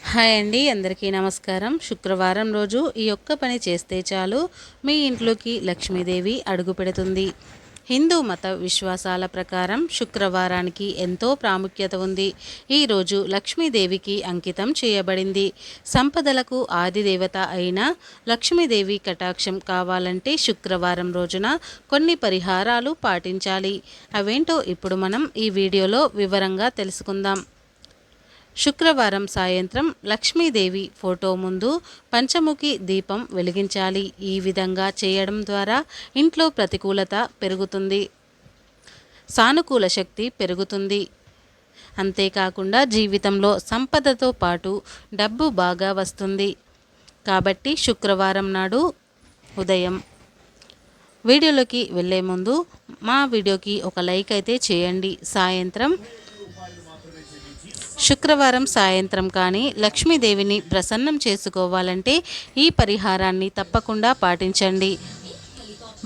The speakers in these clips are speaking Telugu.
హాయ్ అండి అందరికీ నమస్కారం. శుక్రవారం రోజు ఈ ఒక్క పని చేస్తే చాలు మీ ఇంట్లోకి లక్ష్మీదేవి అడుగు పెడుతుంది. హిందూ మత విశ్వాసాల ప్రకారం శుక్రవారానికి ఎంతో ప్రాముఖ్యత ఉంది. ఈరోజు లక్ష్మీదేవికి అంకితం చేయబడింది. సంపదలకు ఆదిదేవత అయిన లక్ష్మీదేవి కటాక్షం కావాలంటే శుక్రవారం రోజున కొన్ని పరిహారాలు పాటించాలి. అవేంటో ఇప్పుడు మనం ఈ వీడియోలో వివరంగా తెలుసుకుందాం. శుక్రవారం సాయంత్రం లక్ష్మీదేవి ఫోటో ముందు పంచముఖి దీపం వెలిగించాలి. ఈ విధంగా చేయడం ద్వారా ఇంట్లో ప్రతికూలత పెరుగుతుంది. సానుకూల శక్తి పెరుగుతుంది. అంతేకాకుండా జీవితంలో సంపదతో పాటు డబ్బు బాగా వస్తుంది. కాబట్టి శుక్రవారం నాడు ఉదయం వీడియోలోకి వెళ్ళే ముందు మా వీడియోకి ఒక లైక్ అయితే చేయండి. సాయంత్రం శుక్రవారం సాయంత్రం కానీ లక్ష్మీదేవిని ప్రసన్నం చేసుకోవాలంటే ఈ పరిహారాన్ని తప్పకుండా పాటించండి.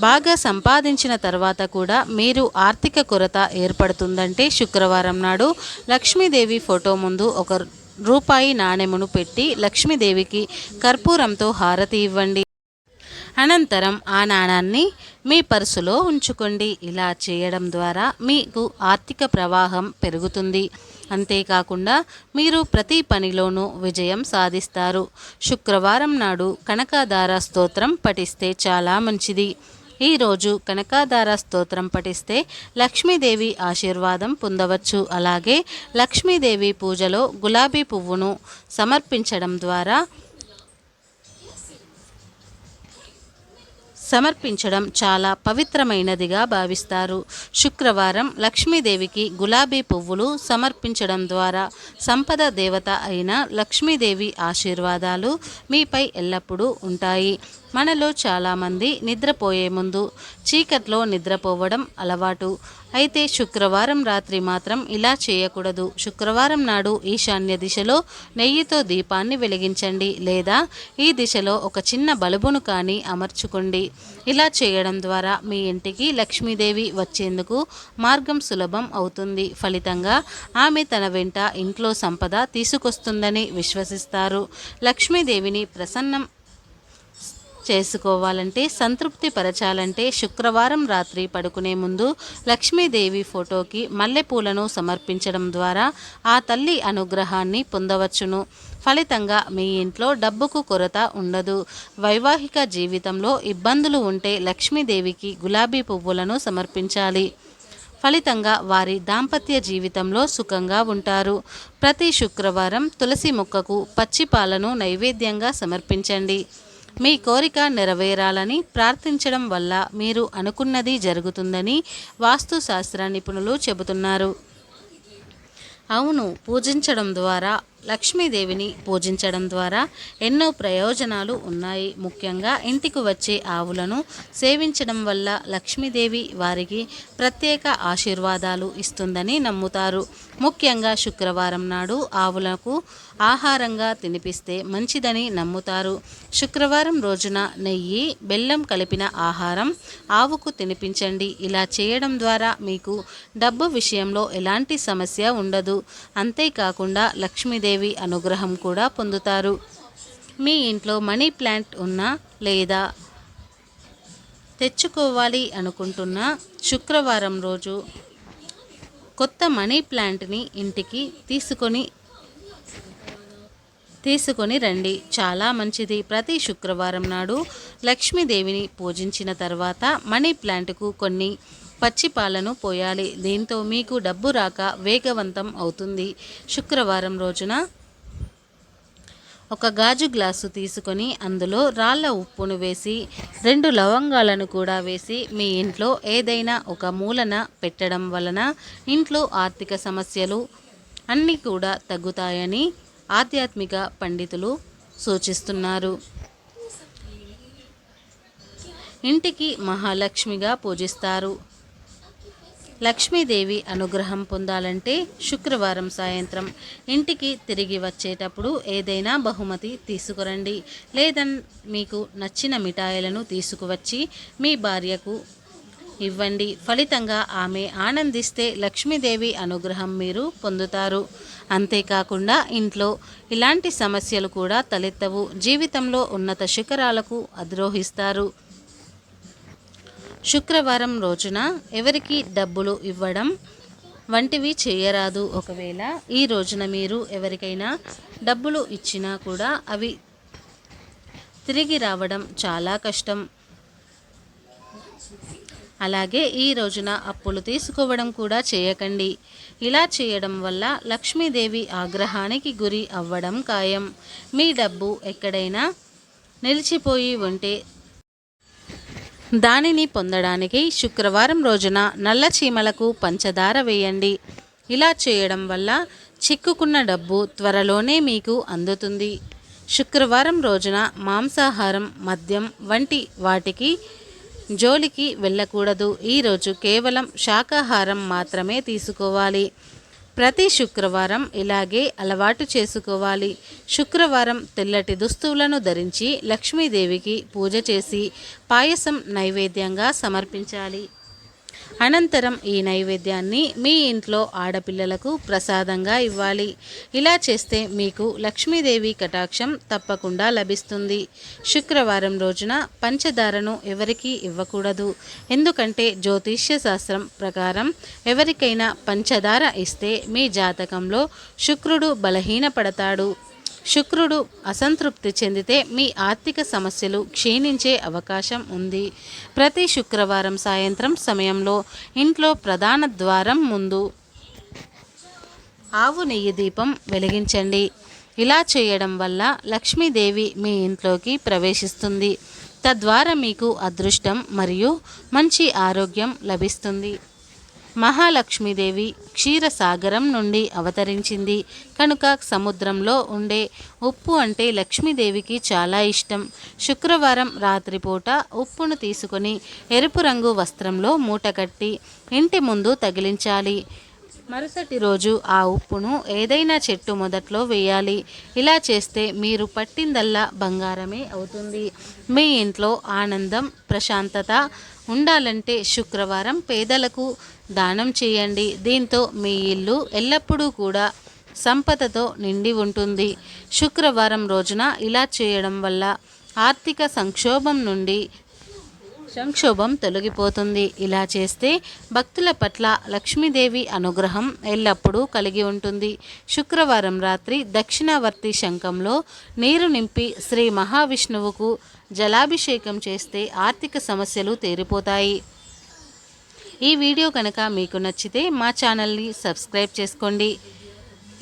బాగా సంపాదించిన తర్వాత కూడా మీరు ఆర్థిక కొరత ఏర్పడుతుందంటే శుక్రవారం నాడు లక్ష్మీదేవి ఫోటో ముందు ఒక రూపాయి నాణెమును పెట్టి లక్ష్మీదేవికి కర్పూరంతో హారతి ఇవ్వండి. అనంతరం ఆ నాణాన్ని మీ పర్సులో ఉంచుకోండి. ఇలా చేయడం ద్వారా మీకు ఆర్థిక ప్రవాహం పెరుగుతుంది. అంతేకాకుండా మీరు ప్రతి పనిలోనూ విజయం సాధిస్తారు. శుక్రవారం నాడు కనకాధార స్తోత్రం పఠిస్తే చాలా మంచిది. ఈరోజు కనకాధార స్తోత్రం పఠిస్తే లక్ష్మీదేవి ఆశీర్వాదం పొందవచ్చు. అలాగే లక్ష్మీదేవి పూజలో గులాబీ పువ్వును సమర్పించడం ద్వారా సమర్పించడం చాలా పవిత్రమైనదిగా భావిస్తారు. శుక్రవారం లక్ష్మీదేవికి గులాబీ పువ్వులు సమర్పించడం ద్వారా సంపద దేవత అయిన లక్ష్మీదేవి ఆశీర్వాదాలు మీపై ఎల్లప్పుడూ ఉంటాయి. మనలో చాలామంది నిద్రపోయే ముందు చీకట్లో నిద్రపోవడం అలవాటు. అయితే శుక్రవారం రాత్రి మాత్రం ఇలా చేయకూడదు. శుక్రవారం నాడు ఈశాన్య దిశలో నెయ్యితో దీపాన్ని వెలిగించండి లేదా ఈ దిశలో ఒక చిన్న బలుబును కానీ అమర్చుకోండి. ఇలా చేయడం ద్వారా మీ ఇంటికి లక్ష్మీదేవి వచ్చేందుకు మార్గం సులభం అవుతుంది. ఫలితంగా ఆమె తన వెంట ఇంట్లో సంపద తీసుకొస్తుందని విశ్వసిస్తారు. లక్ష్మీదేవిని ప్రసన్నం చేసుకోవాలంటే సంతృప్తి పరచాలంటే శుక్రవారం రాత్రి పడుకునే ముందు లక్ష్మీదేవి ఫోటోకి మల్లెపూలను సమర్పించడం ద్వారా ఆ తల్లి అనుగ్రహాన్ని పొందవచ్చును. ఫలితంగా మీ ఇంట్లో డబ్బుకు కొరత ఉండదు. వైవాహిక జీవితంలో ఇబ్బందులు ఉంటే లక్ష్మీదేవికి గులాబీ పువ్వులను సమర్పించాలి. ఫలితంగా వారి దాంపత్య జీవితంలో సుఖంగా ఉంటారు. ప్రతి శుక్రవారం తులసి మొక్కకు పచ్చి పాలను నైవేద్యంగా సమర్పించండి. మీ కోరిక నెరవేరాలని ప్రార్థించడం వల్ల మీరు అనుకున్నది జరుగుతుందని వాస్తుశాస్త్ర నిపుణులు చెబుతున్నారు. అవును పూజించడం ద్వారా లక్ష్మీదేవిని పూజించడం ద్వారా ఎన్నో ప్రయోజనాలు ఉన్నాయి. ముఖ్యంగా ఇంటికి వచ్చే ఆవులను సేవించడం వల్ల లక్ష్మీదేవి వారికి ప్రత్యేక ఆశీర్వాదాలు ఇస్తుందని నమ్ముతారు. ముఖ్యంగా శుక్రవారం నాడు ఆవులకు ఆహారంగా తినిపిస్తే మంచిదని నమ్ముతారు. శుక్రవారం రోజున నెయ్యి బెల్లం కలిపిన ఆహారం ఆవుకు తినిపించండి. ఇలా చేయడం ద్వారా మీకు డబ్బు విషయంలో ఎలాంటి సమస్య ఉండదు. అంతేకాకుండా లక్ష్మీదేవి అనుగ్రహం కూడా పొందుతారు. మీ ఇంట్లో మనీ ప్లాంట్ ఉన్నా లేదా తెచ్చుకోవాలి అనుకుంటున్న శుక్రవారం రోజు కొత్త మనీ ప్లాంట్ని ఇంటికి తీసుకొని తీసుకొని రండి. చాలా మంచిది. ప్రతి శుక్రవారం నాడు లక్ష్మీదేవిని పూజించిన తర్వాత మనీ ప్లాంట్కు కొన్ని పచ్చి పాలను పోయాలి. దీంతో మీకు డబ్బు రాక వేగవంతం అవుతుంది. శుక్రవారం రోజున ఒక గాజు గ్లాసు తీసుకొని అందులో రాళ్ళ ఉప్పును వేసి రెండు లవంగాలను కూడా వేసి మీ ఇంట్లో ఏదైనా ఒక మూలన పెట్టడం వలన ఇంట్లో ఆర్థిక సమస్యలు అన్నీ కూడా తగ్గుతాయని ఆధ్యాత్మిక పండితులు సూచిస్తున్నారు. ఇంటికి మహాలక్ష్మిగా పూజిస్తారు. లక్ష్మీదేవి అనుగ్రహం పొందాలంటే శుక్రవారం సాయంత్రం ఇంటికి తిరిగి వచ్చేటప్పుడు ఏదైనా బహుమతి తీసుకురండి. లేదా మీకు నచ్చిన మిఠాయిలను తీసుకువచ్చి మీ భార్యకు ఇవ్వండి. ఫలితంగా ఆమె ఆనందిస్తే లక్ష్మీదేవి అనుగ్రహం మీరు పొందుతారు. అంతేకాకుండా ఇంట్లో ఇలాంటి సమస్యలు కూడా తలెత్తవు. జీవితంలో ఉన్నత శిఖరాలకు అధిరోహిస్తారు శుక్రవారం రోజున ఎవరికి డబ్బులు ఇవ్వడం వంటివి చేయరాదు ఒకవేళ ఈ రోజున మీరు ఎవరికైనా డబ్బులు ఇచ్చినా కూడా అవి తిరిగి రావడం చాలా కష్టం. అలాగే ఈ రోజున అప్పులు తీసుకోవడం కూడా చేయకండి. ఇలా చేయడం వల్ల లక్ష్మీదేవి ఆగ్రహానికి గురి అవ్వడం ఖాయం. మీ డబ్బు ఎక్కడైనా నిలిచిపోయి ఉంటే దానిని పొందడానికి శుక్రవారం రోజున నల్ల చీమలకు పంచదార వేయండి. ఇలా చేయడం వల్ల చిక్కుకున్న డబ్బు త్వరలోనే మీకు అందుతుంది. శుక్రవారం రోజున మాంసాహారం మద్యం వంటి వాటికి జోలికి వెళ్ళకూడదు. ఈరోజు కేవలం శాకాహారం మాత్రమే తీసుకోవాలి. ప్రతి శుక్రవారం ఇలాగే అలవాటు చేసుకోవాలి. శుక్రవారం తెల్లటి దుస్తువులను ధరించి లక్ష్మీదేవికి పూజ చేసి పాయసం నైవేద్యంగా సమర్పించాలి. అనంతరం ఈ నైవేద్యాన్ని మీ ఇంట్లో ఆడపిల్లలకు ప్రసాదంగా ఇవ్వాలి. ఇలా చేస్తే మీకు లక్ష్మీదేవి కటాక్షం తప్పకుండా లభిస్తుంది. శుక్రవారం రోజున పంచదారను ఎవరికీ ఇవ్వకూడదు. ఎందుకంటే జ్యోతిష్య శాస్త్రం ప్రకారం ఎవరికైనా పంచదార ఇస్తే మీ జాతకంలో శుక్రుడు బలహీనపడతాడు. శుక్రుడు అసంతృప్తి చెందితే మీ ఆర్థిక సమస్యలు క్షీణించే అవకాశం ఉంది. ప్రతి శుక్రవారం సాయంత్రం సమయంలో ఇంట్లో ప్రధాన ద్వారం ముందు ఆవు నెయ్యి దీపం వెలిగించండి. ఇలా చేయడం వల్ల లక్ష్మీదేవి మీ ఇంట్లోకి ప్రవేశిస్తుంది. తద్వారా మీకు అదృష్టం మరియు మంచి ఆరోగ్యం లభిస్తుంది. మహాలక్ష్మీదేవి క్షీరసాగరం నుండి అవతరించింది. కనుక సముద్రంలో ఉండే ఉప్పు అంటే లక్ష్మీదేవికి చాలా ఇష్టం. శుక్రవారం రాత్రిపూట ఉప్పును తీసుకొని ఎరుపు రంగు వస్త్రంలో మూటకట్టి ఇంటి ముందు తగిలించాలి. మరుసటి రోజు ఆ ఉప్పును ఏదైనా చెట్టు మొదట్లో వేయాలి. ఇలా చేస్తే మీరు పట్టిందల్లా బంగారమే అవుతుంది. మీ ఇంట్లో ఆనందం ప్రశాంతత ఉండాలంటే శుక్రవారం పేదలకు దానం చేయండి. దీంతో మీ ఇల్లు ఎల్లప్పుడూ కూడా సంపదతో నిండి ఉంటుంది. శుక్రవారం రోజున ఇలా చేయడం వల్ల ఆర్థిక సంక్షోభం నుండి సంక్షోభం తొలగిపోతుంది. ఇలా చేస్తే భక్తుల పట్ల లక్ష్మీదేవి అనుగ్రహం ఎల్లప్పుడూ కలిగి ఉంటుంది. శుక్రవారం రాత్రి దక్షిణావర్తి శంఖంలో నీరు నింపి శ్రీ మహావిష్ణువుకు జలాభిషేకం చేస్తే ఆర్థిక సమస్యలు తీరిపోతాయి. ఈ వీడియో కనుక మీకు నచ్చితే మా ఛానల్ని సబ్స్క్రైబ్ చేసుకోండి.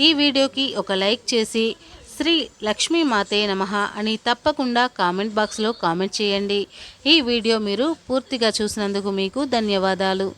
ఈ వీడియోకి ఒక లైక్ చేసి శ్రీ లక్ష్మీమాతే నమ అని తప్పకుండా కామెంట్ బాక్స్లో కామెంట్ చేయండి. ఈ వీడియో మీరు పూర్తిగా చూసినందుకు మీకు ధన్యవాదాలు.